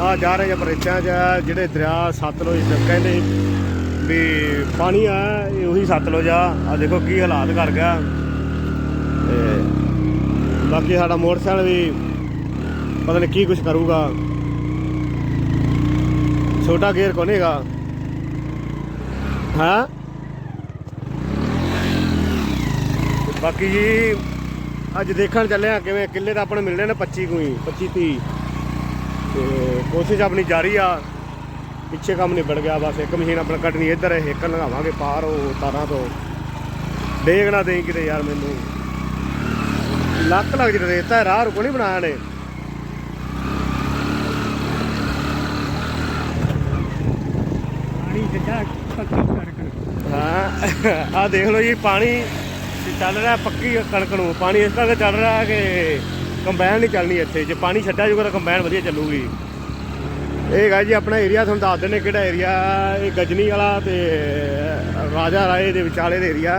ਆ ਜਾ ਰਹੇ ਆ 'ਚ, ਜਿਹੜੇ ਦਰਿਆ ਸਤਲੁਜ ਦੇ ਕਹਿੰਦੇ ਵੀ ਪਾਣੀ ਆ, ਇਹ ਉਹੀ ਸਤਲੁਜ ਆ। ਆ ਦੇਖੋ ਕੀ ਹਾਲਾਤ ਕਰ ਗਿਆ। ਤੇ ਬਾਕੀ ਸਾਡਾ ਮੋਟਰਸਾਈਕਲ ਵੀ ਪਤਾ ਨਹੀਂ ਕੀ ਕੁਝ ਕਰੂਗਾ। ਛੋਟਾ ਗੇਅਰ ਕੋਨੇਗਾ ਹਾਂ? ਬਾਕੀ ਜੀ, ਅੱਜ ਦੇਖਣ ਚੱਲੇ ਆ ਕਿਵੇਂ, ਕਿੱਲੇ ਤਾਂ ਆਪਾਂ ਨੂੰ ਮਿਲਣੇ ਨੇ 25 ਕੋਈ 25 30 ਤੇ ਕੋਸ਼ਿਸ਼ ਆਪਣੀ ਜਾਰੀ ਆ। ਪਿੱਛੇ ਕੰਮ ਨਿਬੜ ਗਿਆ ਬਸ ਇੱਕ ਮਸ਼ੀਨ ਆਪਣਾ ਕੱਢਣੀ ਇੱਧਰ ਇੱਕ ਲਗਾਵਾਂਗੇ ਪਾਰ ਉਹ ਤਾਰਾਂ ਤੋਂ। ਡੇਗ ਨਾ ਦੇਈ ਕਿਤੇ ਯਾਰ ਮੈਨੂੰ। ਲੱਕ ਲੱਗ ਜਿਹੜਾ ਰੇਤਾ ਰਾਹ ਰੁਕੋ ਨਹੀਂ ਬਣਾਇਆ ਨੇ। ਪਾਣੀ ਜਿੱਦਾਂ ਪੱਕੀ ਕਣਕ। ਹਾਂ ਆ ਦੇਖ ਲਓ ਜੀ ਪਾਣੀ ਚੱਲ ਰਿਹਾ ਪੱਕੀ ਕਣਕ ਨੂੰ। ਪਾਣੀ ਇਸ ਤਰ੍ਹਾਂ ਚੱਲ ਰਿਹਾ ਕਿ ਕੰਬਾਈਨ ਨਹੀਂ ਚੱਲਣੀ ਇੱਥੇ। ਜੇ ਪਾਣੀ ਛੱਡਿਆ ਜੂਗਾ ਤਾਂ ਕੰਬਾਈਨ ਵਧੀਆ ਚੱਲੂਗੀ। ਇਹ ਹੈਗਾ ਜੀ, ਆਪਣਾ ਏਰੀਆ ਤੁਹਾਨੂੰ ਦੱਸ ਦਿੰਦੇ ਕਿਹੜਾ ਏਰੀਆ ਇਹ ਗਜਨੀ ਵਾਲਾ ਤੇ ਰਾਜਾ ਰਾਏ ਦੇ ਵਿਚਾਲੇ ਦੇ ਏਰੀਆ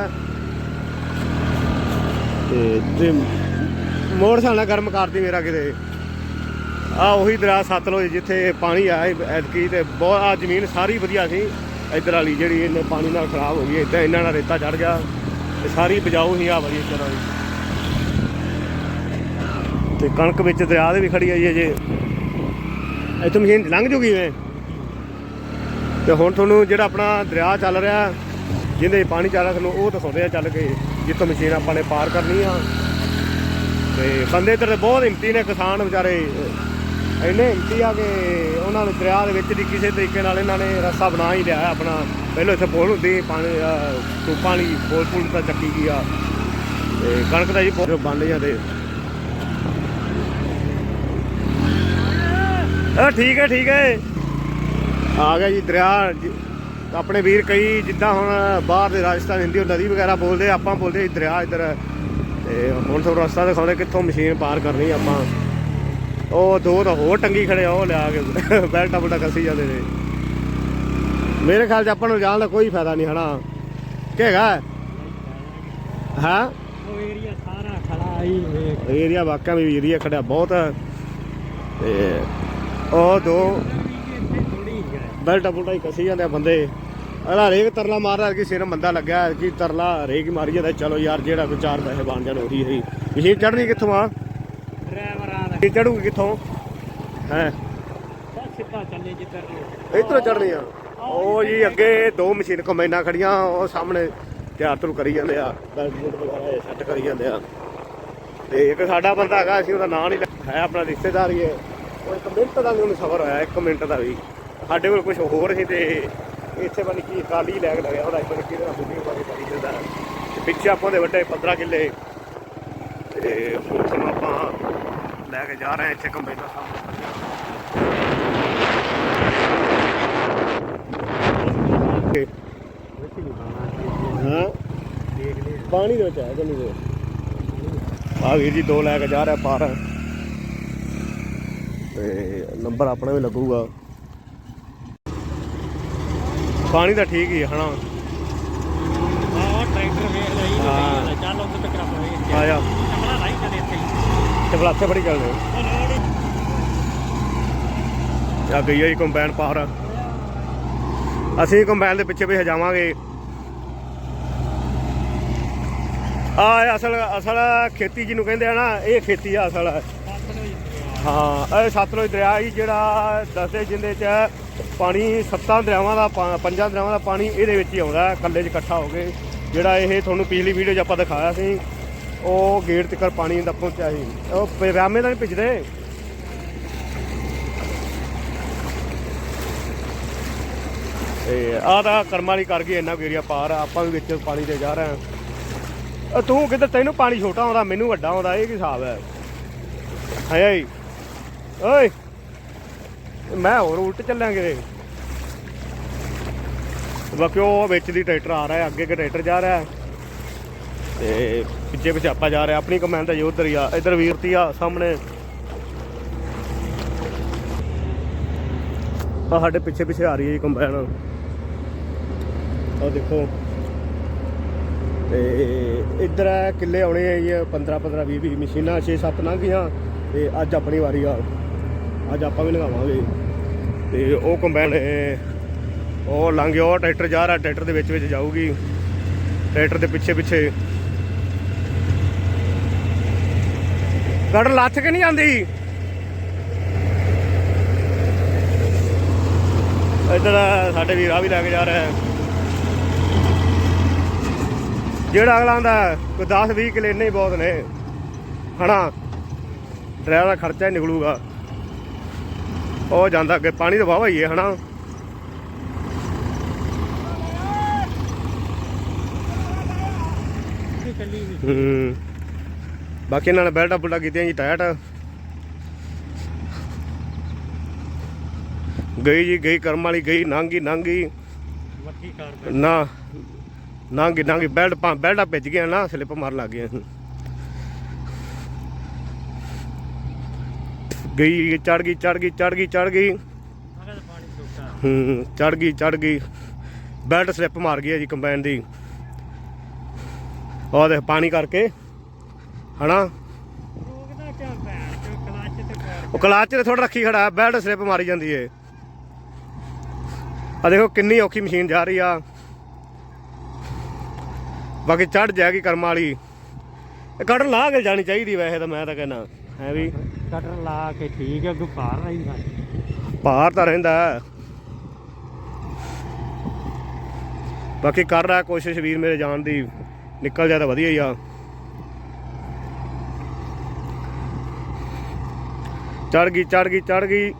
ਤੇ ਤੇ ਮੋਟਰਸਾਈਕਲ ਨਾਲ ਗਰਮ ਕਰਦੀ ਮੇਰਾ ਕਿਤੇ। ਆ ਉਹੀ ਦਰਿਆ ਸਤਲੁਜ ਜਿੱਥੇ ਪਾਣੀ ਆਇਆ ਐਤਕੀ ਤੇ ਬਹੁਤ ਆ ਜ਼ਮੀਨ ਸਾਰੀ ਵਧੀਆ ਸੀ। ਇੱਧਰ ਵਾਲੀ ਜਿਹੜੀ ਇਹਨੇ ਪਾਣੀ ਨਾਲ ਖਰਾਬ ਹੋ ਗਈ ਇੱਦਾਂ ਇਹਨਾਂ ਨਾਲ ਰੇਤਾ ਚੜ ਗਿਆ। ਤੇ ਸਾਰੀ ਬਜਾਓ ਹੀ ਆ ਵਾਲੀ ਇਸ ਤੇ ਕਣਕ ਵਿੱਚ ਦਰਿਆ ਦੇ ਵੀ ਖੜੀ ਆਈ ਹੈ ਜੇ। ਇੱਥੋਂ ਮਸ਼ੀਨ ਲੰਘ ਜੂਗੀ ਵੇ ਤੇ ਹੁਣ ਤੁਹਾਨੂੰ ਜਿਹੜਾ ਆਪਣਾ ਦਰਿਆ ਚੱਲ ਰਿਹਾ ਜਿਹਦੇ 'ਚ ਪਾਣੀ ਚੱਲ ਰਿਹਾ ਤੁਹਾਨੂੰ ਉਹ ਦਿਖਾਉਂਦੇ ਆ ਚੱਲ ਕੇ ਜਿੱਥੋਂ ਮਸ਼ੀਨ ਆਪਾਂ ਨੇ ਪਾਰ ਕਰਨੀ ਆ। ਤੇ ਬੰਦੇ ਇੱਧਰ ਦੇ ਬਹੁਤ ਹਿੰਮਤੀ ਨੇ ਕਿਸਾਨ ਵਿਚਾਰੇ। ਇੰਨੇ ਹਿੰਮਤੀ ਆ ਕਿ ਉਹਨਾਂ ਨੇ ਦਰਿਆ ਦੇ ਵਿੱਚ ਦੀ ਕਿਸੇ ਤਰੀਕੇ ਨਾਲ ਇਹਨਾਂ ਨੇ ਰਸਤਾ ਬਣਾ ਹੀ ਲਿਆ ਆਪਣਾ। ਪਹਿਲਾਂ ਇੱਥੇ ਪੋਲ ਹੁੰਦੀ ਸੀ, ਪਾਣੀ ਟੂਪਾਂ ਵਾਲੀ ਪੋਲ ਪੂਲ ਤਾਂ ਚੱਕੀ ਗਈ ਆ। ਤੇ ਕਣਕ ਦਾ ਜੀ ਬਣ ਜਾਂਦੇ ਆ ਠੀਕ ਹੈ ਠੀਕ ਹੈ। ਆ ਗਿਆ ਜੀ ਦਰਿਆ। ਆਪਣੇ ਵੀਰ ਕਈ ਜਿੱਦਾਂ ਹੁਣ ਬਾਹਰ ਦੇ ਰਾਜਸਥਾਨ ਹਿੰਦੀ ਉਹ ਨਦੀ ਵਗੈਰਾ ਬੋਲਦੇ ਆਪਾਂ ਬੋਲਦੇ ਦਰਿਆ ਇੱਧਰ। ਤੇ ਹੁਣ ਤੁਹਾਨੂੰ ਰਸਤਾ ਦਿਖਾਉਂਦੇ ਕਿੱਥੋਂ ਮਸ਼ੀਨ ਪਾਰ ਕਰਨੀ ਆਪਾਂ। ਉਹ ਦੋ ਤਾਂ ਹੋਰ ਟੰਗੀ ਖੜੇ ਆ ਉਹ ਲਿਆ ਕੇ ਬੈਲਟਾ ਬੁਲਟਾ ਕੱਸੀ ਜਾਂਦੇ ਨੇ। ਮੇਰੇ ਖਿਆਲ 'ਚ ਆਪਾਂ ਨੂੰ ਜਾਣ ਦਾ ਕੋਈ ਫਾਇਦਾ ਨਹੀਂ ਹਨਾ? ਕੀ ਹੈਗਾ? ਹਾਂ? ਉਹ ਏਰੀਆ ਸਾਰਾ ਖੜਾ ਆਈ ਏਰੀਆ ਵਾਕਿਆ ਵੀ ਏਰੀਆ ਖੜਿਆ ਬਹੁਤ। ਤੇ ਉਹ ਦੋ। ਥੋੜੀ ਹੈ ਬੈਲਟਾ ਬੁਲਟਾ ਹੀ ਕੱਸੀ ਜਾਂਦੇ ਆ ਬੰਦੇ। ਅਲਾ ਰੇਕ ਤਰਲਾ ਮਾਰਦਾ ਕਿ ਸਿਰ ਮੰਦਾ ਲੱਗਾ ਕਿ ਤਰਲਾ ਰੇਕ ਮਾਰੀ ਜਾਂਦਾ। ਚਲੋ ਯਾਰ, ਜਿਹੜਾ ਕੋਈ ਚਾਰ ਪੈਸੇ ਬਣ ਜਾਣ, ਉਹੀ ਹੈ ਮਸ਼ੀਨ ਚੜਨੀ ਕਿੱਥੋਂ ਆ? ਡਰਾਈਵਰਾਂ ਦਾ ਚੜੂਗੀ ਕਿੱਥੋਂ? ਹੈ? ਸਿੱਧਾ ਚੱਲੇ ਜਿੱਧਰ ਇਧਰੋਂ ਚੜਨੀ ਆ। ਉਹ ਜੀ ਅੱਗੇ ਦੋ ਮਸ਼ੀਨ ਕੰਬਾਈਨਾਂ ਖੜੀਆਂ, ਉਹ ਸਾਹਮਣੇ ਤਿਆਰ ਤੁਰ ਕਰੀ ਜਾਂਦੇ ਆ। ਬੈਲਟ ਬੂਟ ਵਗੈਰਾ ਸੈੱਟ ਕਰੀ ਜਾਂਦੇ ਆ। ਤੇ ਇੱਕ ਸਾਡਾ ਬੰਦਾ ਹੈਗਾ, ਅਸੀਂ ਉਹਦਾ ਨਾਂ ਨਹੀਂ ਹੈ ਆਪਣਾ ਰਿਸ਼ਤੇਦਾਰ ਹੀ ਹੈ ਉਹ ਇੱਕ ਮਿੰਟ ਦਾ ਵੀ ਉਹਨੂੰ ਸਬਰ ਹੋਇਆ ਇੱਕ ਮਿੰਟ ਦਾ ਵੀ। ਸਾਡੇ ਕੋਲ ਕੁਝ ਹੋਰ ਸੀ ਤੇ ਇੱਥੇ ਬਣ ਕੀ ਕਾਲੀ ਲੈਗ ਲੱਗਿਆ ਉਹਦਾ ਇੱਕ ਕਿਹਦੇ ਨਾਲ ਬੁੱਢੀ ਬਾਰੇ ਕਰੀ ਜਾਂਦਾ ਤੇ ਪਿੱਛੇ ਆਪਾਂ ਦੇ ਵੱਡੇ 15 ਕਿੱਲੇ। ਤੇ ਹੁਣ ਆਪਾਂ ਲੈ ਕੇ ਜਾ ਰਹੇ ਹਾਂ ਇੱਥੇ ਕੰਬਾਈਨਾਂ ਸਾਹਮਣੇ। ਹਾਂ। ਪਾਣੀ ਦੇ ਵਿੱਚ ਹੈ ਕਿ ਨਹੀਂ ਦੇ ਆ ਵੀਰ ਜੀ ਦੋ ਲੈ ਕੇ ਜਾ ਰਿਹਾ ਪਾਰ ਤੇ ਨੰਬਰ ਆਪਣਾ ਵੀ ਲੱਗੂਗਾ। ਪਾਣੀ ਤਾਂ ਠੀਕ ਹੀ ਹੈ ਹਨਾ? ਆਹ ਟਰੈਕਟਰ ਵੇਖ ਲਈ ਹਾਂ। ਚੱਲ ਉੱਥੇ ਤੱਕ ਆਪਾਂ ਆ ਜਾ। ਕਮਰਾ ਲਾਈ ਕਦੇ ਇੱਥੇ ਹੀ। ਤੇ ਬਲਾਥੇ ਬੜੀ ਚੱਲਦੇ ਉਹ ਲੋੜ ਆ ਗਈ ਹੈ ਜੀ ਕੰਬਾਈਨ ਪਾਰ। ਅਸੀਂ ਕੰਬਾਈਨ ਦੇ ਪਿੱਛੇ ਪਿੱਛੇ ਜਾਵਾਂਗੇ। ਆ ਅਸਲ ਅਸਲ ਖੇਤੀ ਜਿਹਨੂੰ ਕਹਿੰਦੇ ਆ ਨਾ ਇਹ ਖੇਤੀ ਆ ਅਸਲ। ਹਾਂ ਇਹ ਸਤਲੁਜ ਦਰਿਆ ਹੀ ਜਿਹੜਾ ਦੱਸਦੇ ਜਿੰਦੇ ਚ ਪਾਣੀ ਸੱਤਾਂ ਦਰਿਆਵਾਂ ਦਾ ਪਾ- ਪੰਜਾਂ ਦਰਿਆਵਾਂ ਦਾ ਪਾਣੀ ਇਹਦੇ ਵਿੱਚ ਹੀ ਆਉਂਦਾ ਹੈ, ਇਕੱਲੇ 'ਚ ਇਕੱਠਾ ਹੋ ਕੇ। ਜਿਹੜਾ ਇਹ ਤੁਹਾਨੂੰ ਪਿਛਲੀ ਵੀਡੀਓ 'ਚ ਆਪਾਂ ਦਿਖਾਇਆ ਸੀ ਉਹ ਗੇਟ ਤੱਕ ਪਾਣੀ ਦਾ ਪਹੁੰਚਿਆ ਸੀ। ਉਹ ਪਿਆਮੇ ਦਾ ਨਹੀਂ ਭਿੱਜਦੇ? ਤੇ ਆਹ ਤਾਂ ਕਰਮ ਵਾਲੀ ਕਰ ਗਈ ਇੰਨਾ ਕੁ ਏਰੀਆ ਪਾਰ ਆਪਾਂ ਵੀ ਵਿੱਚ ਪਾਣੀ ਤੇ ਜਾ ਰਹੇ ਹਾਂ। ਅ ਤੂੰ ਕਿੱਧਰ ਤੈਨੂੰ ਪਾਣੀ ਛੋਟਾ ਆਉਂਦਾ ਮੈਨੂੰ ਵੱਡਾ ਆਉਂਦਾ ਇਹ ਕੀ ਹਿਸਾਬ ਹੈ? ਹਾਏ ਓਏ, ਮੈਂ ਹੋਰ ਉਲਟ ਚੱਲਾਂਗੇ। ਬਾਕੀ ਉਹ ਵਿੱਚ ਦੀ ਟਰੈਕਟਰ ਆ ਰਿਹਾ ਹੈ ਅੱਗੇ ਕੇ ਟਰੈਕਟਰ ਜਾ ਰਿਹਾ। ਤੇ ਪਿੱਛੇ ਪਿੱਛੇ ਆਪਾਂ ਜਾ ਰਹੇ, ਆਪਣੀ ਕਮੈਂਟ ਤਾਂ ਉਧਰ ਹੀ ਆ, ਇਧਰ ਵੀਰਤੀ ਆ ਸਾਹਮਣੇ। ਆ ਸਾਡੇ ਪਿੱਛੇ ਪਿੱਛੇ ਆ ਰਹੀ ਹੈ ਜੀ ਕੰਬਾਈਨ ਆ ਦੇਖੋ। ਤੇ ਇੱਧਰ ਹੈ ਕਿੱਲੇ ਆਉਣੇ ਆ ਜੀ 15 15 20 20 ਮਸ਼ੀਨਾਂ 6 7 ਲੰਘ ਗਈਆਂ, ਤੇ ਅੱਜ ਆਪਣੀ ਵਾਰੀ ਆ। ਅੱਜ ਆਪਾਂ ਵੀ ਲਗਾਵਾਂਗੇ। ਤੇ ਉਹ ਕੰਬਾਈਨ ਉਹ ਲੰਘ ਗਿਆ, ਉਹ ਟਰੈਕਟਰ ਜਾ ਰਿਹਾ, ਟਰੈਕਟਰ ਦੇ ਵਿੱਚ ਵਿੱਚ ਜਾਊਗੀ। ਟਰੈਕਟਰ ਦੇ ਪਿੱਛੇ ਪਿੱਛੇ। ਗੜ ਲੱਥ ਕੇ ਨਹੀਂ ਜਾਂਦੀ। ਇੱਧਰ ਸਾਡੇ ਵੀਰ ਆ ਵੀ ਲੈ ਕੇ ਜਾ ਰਿਹਾ। ਜਿਹੜਾ ਅਗਲਾ ਆਂਦਾ ਕੋਈ 10 20 ਕਿਲੇ ਇੰਨੇ ਹੀ ਬਹੁਤ ਨੇ। ਹਨਾ? ਡਰਾਈਵਰ ਦਾ ਖਰਚਾ ਹੀ ਨਿਕਲੂਗਾ। ਉਹ ਜਾਂਦਾ ਅੱਗੇ ਪਾਣੀ ਤਾਂ ਵਾਹਵਾ ਹੀ ਹੈ ਹਨਾ। ਹੂੰ। ਬਾਕੀ ਇਹਨਾਂ ਨੇ ਬੈਲਟਾਂ ਬੁਲਟਾਂ ਕੀਤੀਆਂ ਜੀ ਟਾਇਟ। ਗਈ ਜੀ ਗਈ ਕਰਮ ਵਾਲੀ ਗਈ ਨਾਂਗੀ ਨਾਂਗੀ। ਨਾ ਨਾਂਗੀ ਨਾਂਗੀ ਬੈਲਟ ਪਾ ਬੈਲਟਾਂ ਭਿੱਜ ਗਿਆ ਨਾ ਸਲਿੱਪ ਮਾਰਨ ਲੱਗ ਗਿਆ ਗਈ ਚੜ ਗਈ ਚੜ ਗਈ ਚੜ ਗਈ ਚੜ ਗਈ। ਅਗਰ ਪਾਣੀ ਹੂੰ ਚੜ ਗਈ ਚੜ ਗਈ। ਬੈਲਟ ਸਲਿੱਪ ਮਾਰ ਗਈ ਹੈ ਜੀ ਕੰਬਾਈਨ ਦੀ। ਉਹ ਦੇਖ, ਪਾਣੀ ਕਰਕੇ, ਹਨਾ? ਉਹ ਕਲਾਚ ਤੇ ਥੋੜਾ ਰੱਖੀ ਖੜਾ ਬੈਲਟ ਸਲਿੱਪ ਮਾਰੀ ਜਾਂਦੀ ਏ। ਆ ਦੇਖੋ ਕਿੰਨੀ ਔਖੀ ਮਸ਼ੀਨ ਜਾ ਰਹੀ ਆ। ਬਾਕੀ ਚੜ ਜਾਏਗੀ ਕਰਮ ਵਾਲੀ। ਇਹ ਕੱਢ ਲਾ ਕੇ ਜਾਣੀ ਚਾਹੀਦੀ ਵੈਸੇ ਤਾਂ ਮੈਂ ਤਾਂ ਕਹਿੰਦਾ, ਹੈ ਵੀ? ਕਟਰ ਲਾ ਕੇ ਠੀਕ ਹੈ, ਅੱਗੋਂ ਭਾਰ ਰਹੀ ਭਾਰ ਤਾਂ ਰਹਿੰਦਾ। ਬਾਕੀ ਕਰ ਰਿਹਾ ਕੋਸ਼ਿਸ਼ ਵੀਰ ਮੇਰੇ ਜਾਣ ਦੀ। ਨਿਕਲ ਜਾ ਤਾਂ ਵਧੀਆ ਹੀ ਆ। ਚੜ ਗਈ ਚੜ ਗਈ ਚੜ ਗਈ।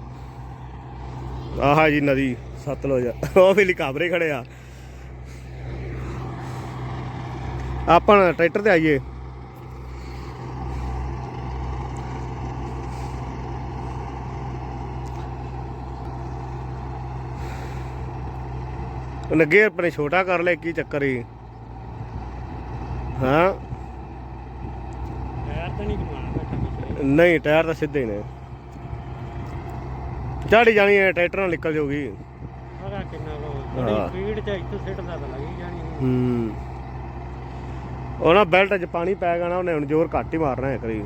ਆਹਾ ਜੀ ਨਦੀ, ਸਤਲੁਜ। ਉਹ ਵੀ ਲਿਕਾਬਰੇ ਖੜੇ ਆ। ਆਪਾਂ ਟਰੈਕਟਰ ਤੇ ਆਈਏ। ਉਹਨੇ ਗੇਅਰ ਆਪਣੇ ਛੋਟਾ ਕਰ ਲਿਆ ਕੀ ਚੱਕਰ ਹੀ ਹਾਂ। ਪੈਰ ਤਾਂ ਨਹੀਂ ਘੁਮਾਉਣਾ ਬੈਠਾ ਨਹੀਂ ਟਾਇਰ ਤਾਂ ਸਿੱਧੇ ਨੇ। ਝਾੜੀ ਜਾਣੀ ਹੈ ਟਰੈਕਟਰ ਨਾਲ ਨਿਕਲ ਜਾਊਗੀ ਉਹਦਾ ਕਿੰਨਾ ਕੋ ਹਾਂ। ਬੜੀ ਸਪੀਡ ਚ ਇੱਥੋਂ ਸਿੱਟਦਾ ਤਾਂ ਲੱਗੀ ਜਾਣੀ ਸੀ। ਹੂੰ। ਉਹ ਨਾ ਬੈਲਟ 'ਚ ਪਾਣੀ ਪੈ ਗਿਆ ਨਾ ਉਹਨੇ ਹੁਣ ਜ਼ੋਰ ਘੱਟ ਹੀ ਮਾਰਨਾ ਹੈ ਕਰੀ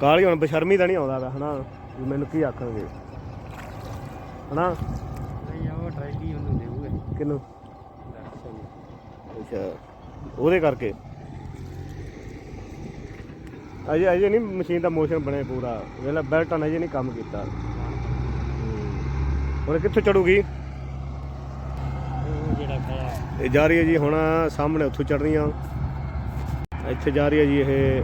ਕਾਲੀ ਹੁਣ ਬਸ਼ਰਮੀ ਤਾਂ ਨਹੀਂ ਆਉਂਦਾ ਵਾ ਹਨਾ। ਵੀ ਮੈਨੂੰ ਕੀ ਆਖਣਗੇ? ਹਨਾ? ਨਹੀਂ ਉਹ ਟਰੈਲੀ ਉਹਨੂੰ ਦੇਊਗੇ ਕਿਨੂੰ ਅੱਛਾ ਉਹਦੇ ਕਰਕੇ? ਅਜੇ ਅਜੇ ਨਹੀਂ ਮਸ਼ੀਨ ਦਾ ਮੋਸ਼ਨ ਬਣੇ ਪੂਰਾ। ਵੇਲਾ ਬੈਲਟ ਨੇ ਅਜੇ ਨਹੀਂ ਕੰਮ ਕੀਤਾ। ਹੁਣ ਕਿੱਥੋਂ ਚੜੂਗੀ? ਇਹ ਜਾ ਰਹੀ ਹੈ ਜੀ ਹੁਣ ਸਾਹਮਣੇ ਉੱਥੋਂ ਚੜ ਰਹੀਆਂ ਇੱਥੇ ਜਾ ਰਹੀ ਹੈ ਜੀ ਇਹ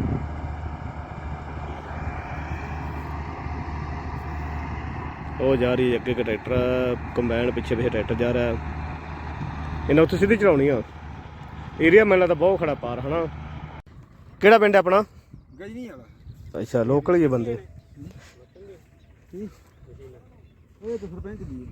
ਉਹ ਜਾ ਰਹੀ ਅੱਗੇ ਇੱਕ ਟਰੈਕਟਰ ਕੰਬਾਈਨ ਪਿੱਛੇ ਪਿੱਛੇ ਟਰੈਕਟਰ ਜਾ ਰਿਹਾ। ਇਹਨਾਂ ਉੱਥੇ ਸਿੱਧੀ ਚਲਾਉਣੀ ਆ। ਏਰੀਆ ਮੈਨੂੰ ਲੱਗਦਾ ਬਹੁਤ ਖੜਾ ਪਾਰ ਹਨਾ? ਕਿਹੜਾ ਪਿੰਡ ਹੈ ਆਪਣਾ? ਗਜਨੀ ਵਾਲਾ ਅੱਛਾ ਲੋਕਲ ਹੀ ਬੰਦੇ। ਉਹ ਤਾਂ ਸਰਪੰਚ ਦੀ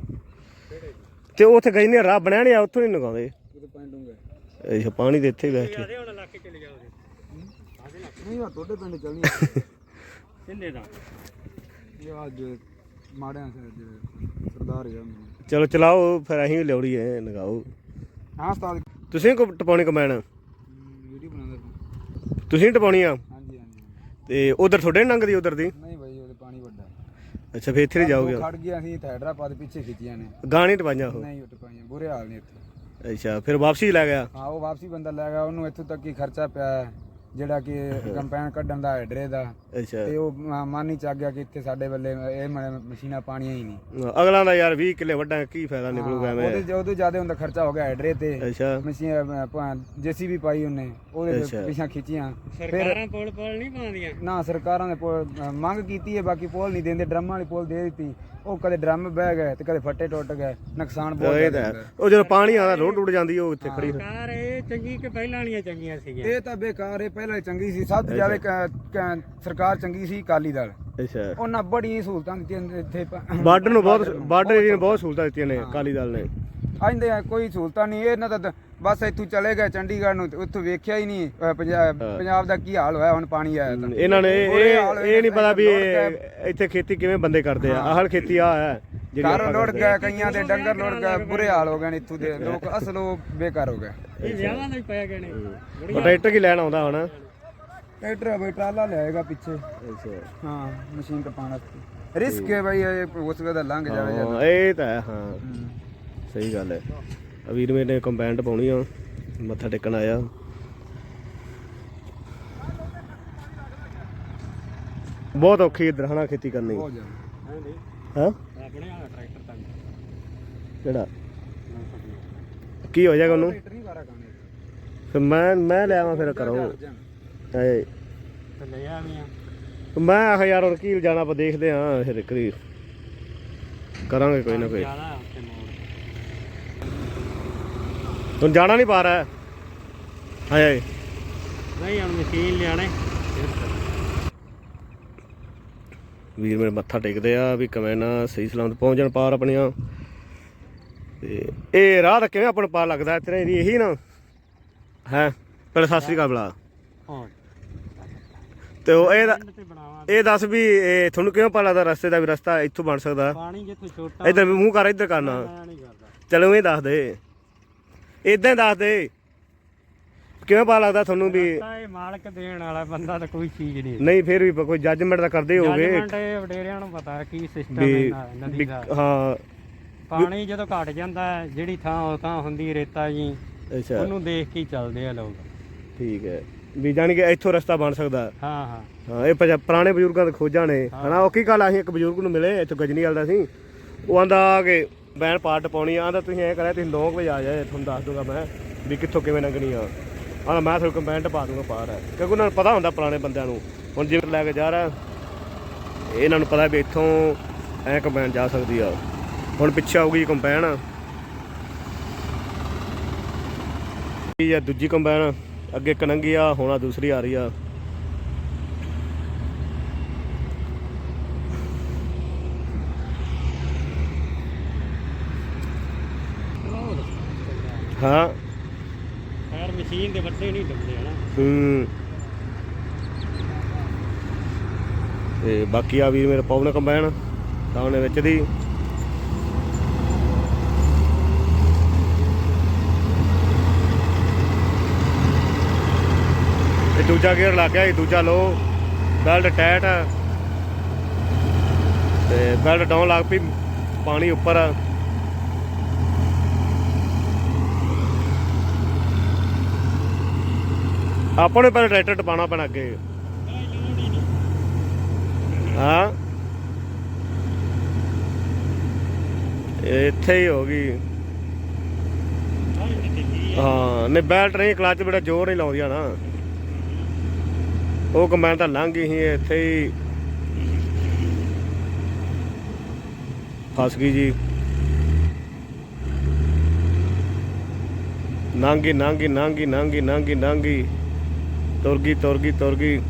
ਤੇ ਉਹ ਉੱਥੇ ਗਈ ਨਹੀਂ ਰਾਹ ਬਣਿਆ ਨਹੀਂ ਉੱਥੋਂ ਨਹੀਂ ਲਗਾਉਂਦੇ। ਤਾਂ ਅੱਛਾ ਪਾਣੀ ਦੇ ਇੱਥੇ ਬੈਠੇ ਆਦੇ ਹੁਣ ਲਾ ਕੇ ਚਲੇ ਜਾਓਗੇ ਨਹੀਂ ਆ ਤੁਹਾਡੇ ਪਿੰਡ ਚੱਲਣੀ ਕਿੰਨੇ ਦਾ? ਇਹ ਅੱਜ ਮਾੜਿਆਂ ਸੇ ਸਰਦਾਰ ਚਲੋ ਚਲਾਓ ਫਿਰ ਅਸੀਂ ਵੀ ਲਿਉੜੀ ਹੈ ਲਗਾਓ। ਹਾਂ ਉਸਤਾਦ। ਤੁਸੀਂ ਕੋ ਟਪਾਉਣੀ ਕੰਬਾਈਨ? ਵੀਡੀਓ ਬਣਾਉਂਦਾ ਪਿਆ। ਤੁਸੀਂ ਟਪਾਉਣੀ ਆ? ਹਾਂਜੀ ਹਾਂਜੀ ਤੇ ਉਧਰ ਤੁਹਾਡੇ ਨੀ ਲੰਘਦੀ ਉਧਰ ਦੀ? ਨਹੀਂ ਭਾਈ ਉਹਦੇ ਪਾਣੀ ਵੱਡਾ ਅੱਛਾ ਫੇਰ ਇੱਥੇ ਨਹੀਂ ਜਾਓਗੇ? ਉਹ ਖੜ ਗਿਆ ਅਸੀਂ ਤਾਂ ਹੈਦਰਾਬਾਦ ਪਿੱਛੇ ਖਿੱਚੀਆਂ ਨੇ। ਗਾਣੀ ਟਪਾਈਆਂ ਉਹ? ਨਹੀਂ ਉੱਟ ਪਾਈਆਂ ਬੁਰੇ ਹਾਲ ਨੇ ਇੱਥੇ। ਅੱਛਾ ਫਿਰ ਵਾਪਸੀ ਲੈ ਗਿਆ? ਹਾਂ ਉਹ ਵਾਪਸੀ ਬੰਦਾ ਲੈ ਗਿਆ ਉਹਨੂੰ ਇੱਥੋਂ ਤੱਕ ਹੀ ਖਰਚਾ ਪਿਆ ਹੈ, ਜਿਹੜਾ ਕਿ ਕੰਪੈਨ ਕੱਢਣ ਦਾ ਹੈਡਰੇ ਦਾ ਅੱਛਾ। ਤੇ ਉਹ ਮਨ ਹੀ ਚੱਗ ਗਿਆ ਕਿ ਇੱਥੇ ਸਾਡੇ ਵੱਲੇ ਇਹ ਮ- ਮਸ਼ੀਨਾਂ ਪਾਣੀਆਂ ਹੀ ਨਹੀਂ। ਅਗਲਾ ਦਾ ਯਾਰ 20 ਕਿੱਲੇ ਵੱਡਾ ਕੀ ਫਾਇਦਾ ਨਿਕਲੂਗਾ ਉਹਦੇ ਐਵੇਂ? ਉਹਦੇ ਜ਼ਿਆਦਾ ਹੁੰਦਾ ਖਰਚਾ ਹੋ ਗਿਆ ਹੈਡਰੇ ਤੇ। ਅੱਛਾ। ਮਸ਼ੀਨ ਜੇਸੀਬੀ ਪਾਈ ਉਹਨੇ ਉਹਦੇ ਅੱਛਾ। ਤੇ ਪਿਛਾਂ ਖਿੱਚੀਆਂ। ਸਰਕਾਰਾਂ ਪੁਲ ਪੁਲ ਨਹੀਂ ਪਾਉਂਦੀਆਂ? ਨਾ ਸਰਕਾਰਾਂ ਨੇ ਪੋਲ ਅ, ਮੰਗ ਕੀਤੀ ਹੈ ਬਾਕੀ ਪੋਲ ਨਹੀਂ ਦਿੰਦੇ। ਡਰਮ ਵਾਲੀ ਪੋਲ ਦੇ ਦਿੱਤੀ। ਉਹ ਕਦੇ ਡਰਮ ਬਹਿ ਗਏ ਤੇ ਕਦੇ ਫੱਟੇ ਟੁੱਟ ਗਏ। ਨੁਕਸਾਨ ਬਹੁਤ ਇਹ ਜ਼ਿਆਦਾ ਹੁੰਦਾ। ਉਹ ਜਦੋਂ ਪਾਣੀ ਆਉਂਦਾ ਰੋਡ ਟੁੱਟ ਜਾਂਦੀ ਉਹ ਇੱਥੇ ਖੜੀ ਸਰਕਾਰ ਇਹ ਚੰਗੀ ਕਿ ਪਹਿਲਾਂ ਵਾਲੀਆਂ ਚੰਗੀਆਂ ਸੀਗੀਆਂ? ਇਹ ਤਾਂ ਬੇਕਾਰ ਹੈ ਪਹਿਲਾਂ ਹੀ ਚੰਗੀ ਸੀ। ਸਭ ਤੋਂ ਜ਼ਿਆਦਾ ਕ- ਕ- ਸਰਕਾਰ ਚੰਗੀ ਸੀ ਅਕਾਲੀ ਦਲ। ਅੱਛਾ। ਉਹਨਾਂ ਬੜੀਆਂ ਸਹੂਲਤਾਂ ਦਿੱਤੀਆਂ ਇੱਥੇ ਪ- ਬਾਰਡਰ ਨੂੰ ਬਹੁਤ ਬਾਰਡਰ ਏਰੀਆ ਨੂੰ ਬਹੁਤ ਸਹੂਲਤਾਂ ਦਿੱਤੀਆਂ ਨੇ ਅਕਾਲੀ ਦਲ ਨੇ। ਅੱਜ ਦੇ ਕੋਈ ਸਹੂਲਤਾਂ ਨਹੀਂ ਇਹਨਾਂ ਦਾ ਤਾਂ ਬਸ ਇੱਥੋਂ ਚਲੇ ਗਏ ਚੰਡੀਗੜ੍ਹ ਨੂੰ ਤੇ ਉੱਥੋਂ ਵੇਖਿਆ ਹੀ ਨਹੀਂ ਅ, ਪੰਜਾਬ ਪੰਜਾਬ ਦਾ ਕੀ ਹਾਲ ਹੋਇਆ ਹੁਣ ਪਾਣੀ ਆਇਆ ਤਾਂ। ਇਹਨਾਂ ਨੇ ਇਹ ਬੁਰੇ ਹਾਲ ਹੋਏ ਇਹ ਨਹੀਂ ਪਤਾ ਵੀ ਇਹ ਇੱਥੇ ਖੇਤੀ ਕਿਵੇਂ ਬੰਦੇ ਕਰਦੇ ਆ। ਆਹਲ ਖੇਤੀ ਆ ਹੈ। ਲੁੱਟ ਕਰਦੇ ਗਏ ਕਈਆਂ ਦੇ ਡੰਗਰ ਲੁੱਟ ਗਏ ਬੁਰੇ ਹਾਲ ਹੋ ਗਏ ਨੇ ਇੱਥੋਂ ਦੇ। ਲੋਕ ਅਸਲ ਬੇਕਾਰ ਹੋ ਗਏ। ਇਹ ਵਿਆਹਾਂ ਦਾ ਹੀ ਪਿਆ ਗਏ ਨੇ। ਉਹ ਟਰੈਕਟਰ ਕੀ ਲੈਣ ਆਉਂਦਾ ਹੁਣ? ਟਰੈਕਟਰ ਹੈ ਬਈ ਟਰਾਲਾ ਲਿਆਏਗਾ ਪਿੱਛੇ। ਅੱਛਾ। ਹਾਂ ਮਸ਼ੀਨ ਤੇ ਵਾਸਤੇ। ਰਿਸਕ ਹੈ ਬਈ ਇਹ ਉਸ ਵੇਲੇ ਲੰਘ ਜਾਵੇ ਜਦ ਇਹ ਤਾਂ ਹੈ। ਸਹੀ ਗੱਲ ਹੈ। ਵੀਰ ਮੇਰੇ ਨੇ ਕੰਪੈਂਟ ਪਾਉਣੀ ਆ। ਮੱਥਾ ਟੇਕਣ ਆਇਆ। ਬਹੁਤ ਔਖੀ ਦਰਹਣਾ ਖੇਤੀ ਕਰਨੀ। ਹਾਂ? ਆਪਣੇ ਆ ਟਰੈਕਟਰ ਤਾਂ ਕਿਹੜਾ? ਕੀ ਹੋ ਜਾਏਗਾ ਉਹਨੂੰ? ਟਰੈਕਟਰ ਨਹੀਂ ਵਾਰਾ ਕਾਣੇ ਫਿਰ ਮੈਂ ਮੈਂ ਲੈ ਆਵਾਂ ਫਿਰ ਕਰੋ ਏ ਤੇ ਲੈ ਆਵੀਆਂ ਮੈਂ ਆਖ ਯਾਰ ਕੀ ਜਾਣਾ ਆਪਾਂ ਦੇਖਦੇ ਆਂ ਫਿਰ ਇੱਕ ਵਾਰੀ। ਕਰਾਂਗੇ ਕੋਈ ਨਾ ਕੋਈ। ਹੁਣ ਜਾਣਾ ਨਹੀਂ ਪਾ ਰਿਹਾ ਹਾਏ ਹਾਏ। ਨਹੀਂ ਹੁਣ ਮਸ਼ੀਨ ਲਿਆਣੇ ਵੀਰ ਮੇਰੇ ਮੱਥਾ ਟੇਕਦੇ ਆ ਵੀ ਕਿਵੇਂ ਨਾ ਸਹੀ ਸਲਾਮਤ ਪਹੁੰਚਣ ਪਾਰ ਆਪਣੀਆਂ। ਤੇ ਇਹ ਰਾਹ ਤਾਂ ਕਿਵੇਂ ਆਪਾਂ ਨੂੰ ਪਾ ਲੱਗਦਾ ਤੇਰੇ ਦੀ ਇਹੀ ਨਾ? ਹੈ? ਪਹਿਲਾਂ ਸਤਿ ਸ੍ਰੀ ਅਕਾਲ ਬੁਲਾ ਹਾਂ ਤੇ ਉਹ ਇਹ ਇਹ ਦੱਸ ਵੀ ਇਹ ਤੁਹਾਨੂੰ ਕਿਵੇਂ ਪਾ ਲੱਗਦਾ ਰਸਤੇ ਦਾ ਵੀ ਰਸਤਾ ਇੱਥੋਂ ਬਣ ਸਕਦਾ? ਪਾਣੀ ਜਿੱਥੇ ਛੋਟਾ ਇੱਧਰ ਮੂੰਹ ਕਰ ਇੱਧਰ ਕਰਨਾ। ਚਲੋ ਇਹ ਦੱਸ ਦੇ। ਇਦਾਂ ਦੱਸ ਦੇ। ਕਿਵੇਂ ਪਾ ਲੱਗਦਾ ਤੁਹਾਨੂੰ ਵੀ ਤਾਂ ਇਹ ਮਾਲਕ ਦੇਣ ਵਾਲਾ ਬੰਦਾ ਤਾਂ ਕੋਈ ਚੀਜ਼ ਨਹੀਂ। ਨਹੀਂ ਫਿਰ ਵੀ ਕੋਈ ਜੱਜਮੈਂਟ ਤਾਂ ਕਰਦੇ ਹੋਗੇ ਜੱਜਮੈਂਟ ਇਹ ਵਡੇਰਿਆਂ ਨੂੰ ਪਤਾ ਕੀ ਸਿਸਟਮ ਹੈ ਵੀ ਨਦੀ ਵੀ- ਦਾ। ਹਾਂ। ਪਾਣੀ ਜਦੋਂ ਘਟ ਜਾਂਦਾ ਹੈ, ਜਿਹੜੀ ਥਾਂ ਉਹ ਥਾਂ ਹੁੰਦੀ ਰੇਤਾ ਜੀ ਅੱਛਾ। ਉਹਨੂੰ ਦੇਖ ਕੇ ਹੀ ਚੱਲਦੇ ਆ ਲੋਕ। ਠੀਕ ਹੈ। ਵੀ ਜਾਣੀ ਕਿ ਇੱਥੋਂ ਰਸਤਾ ਬਣ ਸਕਦਾ। ਹਾਂ ਹਾਂ। ਹਾਂ ਇਹ ਪੰਜਾ- ਪੁਰਾਣੇ ਬਜ਼ੁਰਗਾਂ ਦੇ ਖੋਜਾਂ ਨੇ। ਹਨਾ ਉਹ ਕੀ ਗੱਲ ਅਸੀਂ ਇੱਕ ਬਜ਼ੁਰਗ ਨੂੰ ਮਿਲੇ ਇੱਥੋਂ ਗਜਨੀ ਵਾਲਾ ਦਾ ਸੀ। ਉਹ ਆਂਦਾ ਕਿ ਬੈਨ ਪਾਰਟ ਪਾਉਣੀ ਆ ਆਂਦਾ ਤੁਸੀਂ ਐ ਕਰਿਆ ਤੁਸੀਂ 9 ਵਜੇ ਆ ਜਾਏ ਤੁਹਾਨੂੰ ਦੱਸ ਦੂੰਗਾ ਮੈਂ ਵੀ ਕਿੱਥੋਂ ਕਿਵੇਂ ਲੰਘਣੀ ਆ। ਆਂਦਾ ਮੈਂ ਤੁਹਾਨੂੰ ਕੰਪੈਂਟ ਪਾ ਦੂੰਗਾ ਪਾਰ ਹੈ ਕਿਉਂਕਿ ਉਹਨਾਂ ਨੂੰ ਪਤਾ ਹੁੰਦਾ ਪੁਰਾਣੇ ਬੰਦਿਆਂ ਨੂੰ। ਹੁਣ ਜਿਵੇਂ ਲੈ ਕੇ ਜਾ ਰਿਹਾ, ਇਹਨਾਂ ਨੂੰ ਪਤਾ ਵੀ ਇੱਥੋਂ ਐ ਕੰਪੈਨ ਜਾ ਸਕਦੀ ਆ। ਹੁਣ ਪਿੱਛੇ ਆਊਗੀ ਕੰਪੈਨ ਇਹ ਆ ਦੂਜੀ ਕੰਪੈਨ ਅੱਗੇ ਕਨੰਗੀ ਆ, ਹੁਣ ਆ ਦੂਸਰੀ ਆ ਰਹੀ ਆ ਹਾਂ ਖੈਰ ਮਸ਼ੀਨ ਦੇ ਵੱਡੇ ਨਹੀਂ ਡੁੱਬਦੇ ਹਨਾ ਹੂੰ ਤੇ ਬਾਕੀ ਆ ਵੀਰ ਮੇਰੇ ਪਵਨ ਕੰਬਾਈਨ, ਸਾਹਮਣੇ ਵਿੱਚ ਦੀ। ਇਹ ਦੂਜਾ ਗੇਅਰ ਲੱਗ ਗਿਆ ਇਹ ਦੂਜਾ ਲੋ, ਬੈਲਟ ਟਾਈਟ ਤੇ ਬੈਲਟ ਡਾਊਨ ਲੱਗ ਪਈ ਪਾਣੀ ਉੱਪਰ। ਆ ਆਪਾਂ ਨੂੰ ਪਹਿਲਾਂ ਟਰੈਕਟਰ ਟਪਾਉਣਾ ਪੈਣਾ ਅੱਗੇ। ਹਾਂ। ਇੱਥੇ ਹੀ ਹੋ ਗਈ। ਹਾਂ, ਨਹੀਂ ਬੈਲਟ ਨਹੀਂ ਕਲਚ ਬੜਾ ਜ਼ੋਰ ਨਹੀਂ ਲਾਉਂਦੀਆਂ ਨਾ। ਉਹ ਕਮੈਂਟ ਤਾਂ ਲੰਘ ਗਈ ਸੀ, ਇੱਥੇ ਹੀ। ਫਸ ਗਈ ਜੀ। ਨਾਂਗੀ ਨਾਂਗੀ ਨਾਂਗੀ ਨਾਂਗੀ ਨਾਂਗੀ ਨਾਂਗੀ। ਤੁਰ ਗਈ ਤੁਰ ਗਈ ਤੁਰ ਗਈ।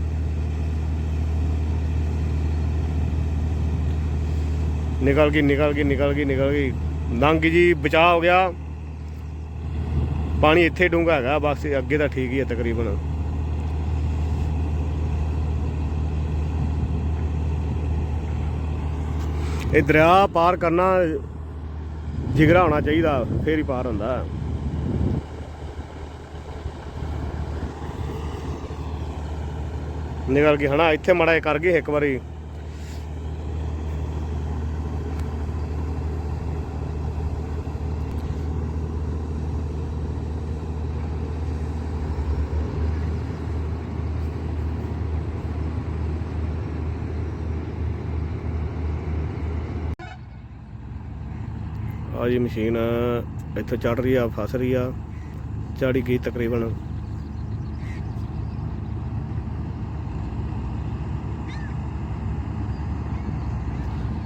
ਨਿਕਲ ਗਈ ਨਿਕਲ ਗਈ ਨਿਕਲ ਗਈ ਨਿਕਲ ਗਈ। ਨਾਂਗੀ ਜੀ, ਬਚਾਅ ਹੋ ਗਿਆ। ਪਾਣੀ ਇੱਥੇ ਡੂੰਘਾ ਹੈਗਾ, ਬਸ ਅੱਗੇ ਤਾਂ ਠੀਕ ਹੀ ਹੈ ਤਕਰੀਬਨ। ਇਹ ਦਰਿਆ ਪਾਰ ਕਰਨਾ ਜਿਗਰਾ ਹੋਣਾ ਚਾਹੀਦਾ, ਫੇਰ ਹੀ ਪਾਰ ਹੁੰਦਾ। ਨਿਕਲ ਗਈ, ਹਨਾ, ਇੱਥੇ ਮੜਾ ਕਰ ਗਈ ਇੱਕ ਵਾਰੀ। ਆ ਜੀ ਮਸ਼ੀਨ ਇੱਥੋਂ ਚੜ ਰਹੀ ਆ, ਫਸ ਰਹੀ ਆ ਚੜੀ ਗਈ ਤਕਰੀਬਨ।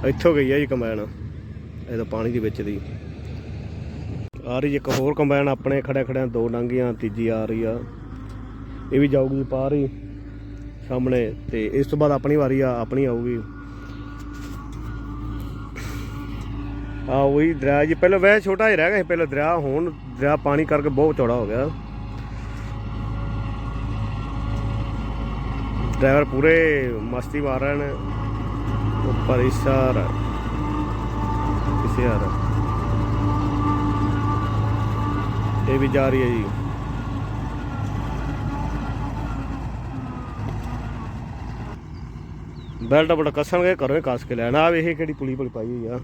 ਇੱਥੋਂ ਗਈ ਆ ਜੀ ਕੰਬਾਈਨ, ਇਹ ਤਾਂ ਪਾਣੀ ਦੇ ਵਿੱਚ ਦੀ। ਆ ਰਹੀ ਜੀ ਇੱਕ ਹੋਰ ਕੰਬਾਈਨ, ਆਪਣੇ ਖੜੇ ਖੜਿਆਂ ਦੋ ਡਾਂਗੀਆਂ ਤੀਜੀ ਆ ਰਹੀ ਆ। ਇਹ ਵੀ ਜਾਊਗੀ ਪਾਰ ਹੀ ਸਾਹਮਣੇ, ਤੇ ਇਸ ਤੋਂ ਬਾਅਦ ਆਪਣੀ ਵਾਰੀ ਆ, ਆਪਣੀ ਆਊਗੀ। ਆ ਉਹੀ ਦਰਿਆ ਜੀ। ਪਹਿਲਾਂ ਵੈਸੇ ਛੋਟਾ ਹੀ ਰਹਿ ਗਿਆ ਸੀ, ਪਹਿਲਾਂ ਦਰਿਆ ਹੁਣ, ਦਰਿਆ ਪਾਣੀ ਕਰਕੇ ਬਹੁਤ ਚੌੜਾ ਹੋ ਗਿਆ। ਡਰਾਈਵਰ ਪੂਰੇ ਮਸਤੀ ਮਾਰ ਰਹੇ ਨੇ। ਉੱਪਰ ਇਸ਼ਾਰ ਕਿਸੇ ਯਾਰ ਇਹ ਵੀ ਜਾ ਰਹੀ ਹੈ ਜੀ। ਬੈਲਟ ਬੜਾ ਕੱਸਣਗੇ, ਘਰੋਂ ਹੀ ਕੱਸ ਕੇ ਲੈਣਾ। ਆ ਇਹ ਕਿਹੜੀ ਪੁਲੀ ਪੁਲੀ ਪਾਈ ਹੋਈ ਆ।